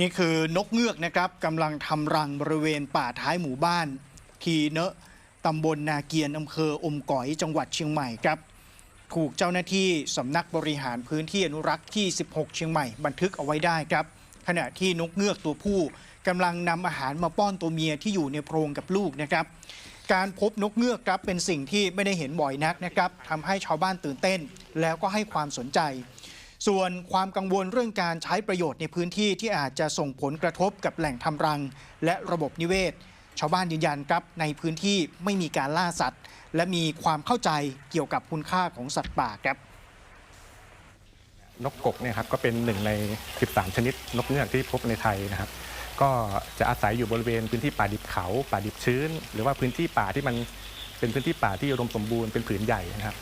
นี่คือนกเงือกนะครับกำลังทำรังบริเวณป่าท้ายหมู่บ้าน ทีเนะตำบลนาเกียนอำเภออมก๋อยจังหวัดเชียงใหม่ครับถูกเจ้าหน้าที่สำนักบริหารพื้นที่อนุรักษ์ที่ 16 เชียงใหม่บันทึกเอาไว้ได้ครับ ขณะที่นกเงือกตัวผู้กำลังนำอาหารมาป้อนตัวเมียที่อยู่ในโพรงกับลูกนะครับ การพบนกเงือกครับเป็นสิ่งที่ไม่ได้เห็นบ่อยนักนะครับทำให้ชาวบ้านตื่นเต้น แล้วก็ให้ความสนใจ ส่วนความกังวลเรื่องการใช้ประโยชน์ในพื้นที่ที่อาจจะส่งผลกระทบกับแหล่งทำรัง และระบบนิเวศ ชาวบ้านยืนยันครับในพื้นที่ไม่มีการล่าสัตว์ และมีความเข้าใจเกี่ยวกับคุณค่าของสัตว์ป่าครับนกกกเนี่ยครับก็เป็นหนึ่งใน 13 ชนิดนกเงือกที่พบในไทยนะครับ ก็จะอาศัยอยู่บริเวณพื้นที่ป่าดิบเขา ป่าดิบชื้น หรือว่าพื้นที่ป่าที่มันเป็นพื้นที่ป่าที่อุดมสมบูรณ์เป็นผืนใหญ่นะครับ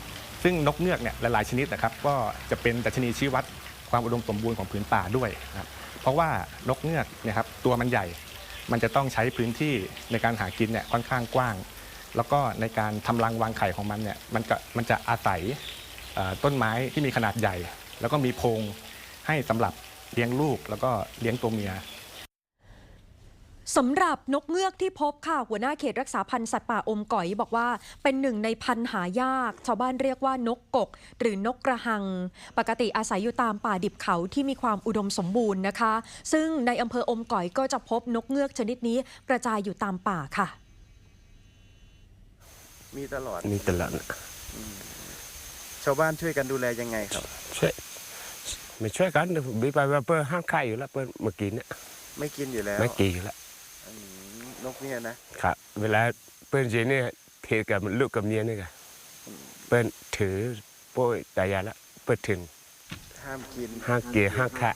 ซึ่งนกเงือกเนี่ยหลายๆชนิดนะครับ ก็จะเป็นดัชนีชี้วัดความอุดมสมบูรณ์ของผืนป่าด้วยนะครับเพราะว่านกเงือกเนี่ยครับตัวมันใหญ่ มันจะต้องใช้พื้นที่ในการหากินเนี่ยค่อนข้างกว้าง แล้วก็ในการทำรังวางไข่ของมันเนี่ยมันก็มันจะอาศัยต้นไม้ที่มีขนาดใหญ่ แล้วก็มีโพรงให้สำหรับเลี้ยงลูกแล้วก็เลี้ยงตัวเมีย สำหรับนกเงือกที่พบค่ะ หัวหน้าเขตรักษาพันธุ์สัตว์ป่าอมก๋อยบอกว่าเป็นหนึ่งในพันธุ์หายาก ชาวบ้านเรียกว่านกกก หรือนกกระหัง ปกติอาศัยอยู่ตามป่าดิบเขาที่มีความอุดมสมบูรณ์นะคะ ซึ่งในอำเภออมก๋อยก็จะพบนกเงือกชนิดนี้กระจายอยู่ตามป่าค่ะ มีตลอดมีตลอดนะชาวบ้านช่วยกันดูแลยังไงครับช่วยไม่ช่วยกันบีไปว่าเปิดห้างไข่อยู่แล้วเปิดเมื่อกี้เนี่ยไม่กินอยู่แล้วไม่กี่อยู่แล้วอืม นกเนี่ยนะครับ เวลาเปิ้นจีเนี่ยเทกับลูกกับเมียนี่ไงเปิ้นถือโป้ยตายายละเปิ้นถึงห้ามกินห้างเกียร์ห้างแคะ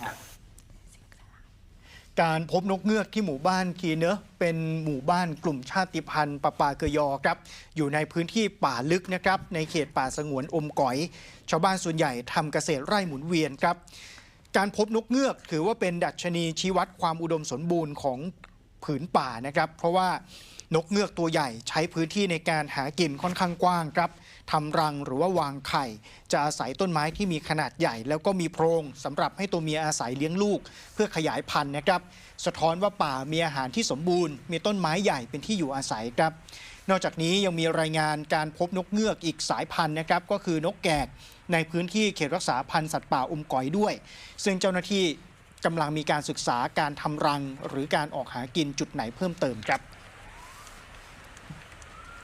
การพบนกเงือกที่หมู่บ้านคีเนอะเป็นหมู่บ้านกลุ่มชาติพันธุ์ปะปาเกยอครับ อยู่ในพื้นที่ป่าลึกนะครับ ในเขตป่าสงวนอมก๋อย ชาวบ้านส่วนใหญ่ทำเกษตรไร่หมุนเวียนครับ การพบนกเงือกถือว่าเป็นดัชนีชี้วัดความอุดมสมบูรณ์ของ ผืนป่านะครับ เพราะว่านกเงือกตัวใหญ่ใช้พื้นที่ในการหากินค่อนข้างกว้างครับทำรังหรือว่าวางไข่ จะอาศัยต้นไม้ที่มีขนาดใหญ่ แล้วก็มีโพรงสำหรับให้ตัวเมียอาศัยเลี้ยงลูก เพื่อขยายพันธุ์นะครับ สะท้อนว่าป่ามีอาหารที่สมบูรณ์ มีต้นไม้ใหญ่เป็นที่อยู่อาศัยครับ นอกจากนี้ยังมีรายงานการพบนกเงือกอีกสายพันธุ์นะครับก็คือนกแกกในพื้นที่เขตรักษาพันธุ์สัตว์ป่าอมก๋อยด้วย ซึ่งเจ้าหน้าที่ กำลังมีการศึกษาการทำรัง หรือการออกหากินจุดไหนเพิ่มเติมครับ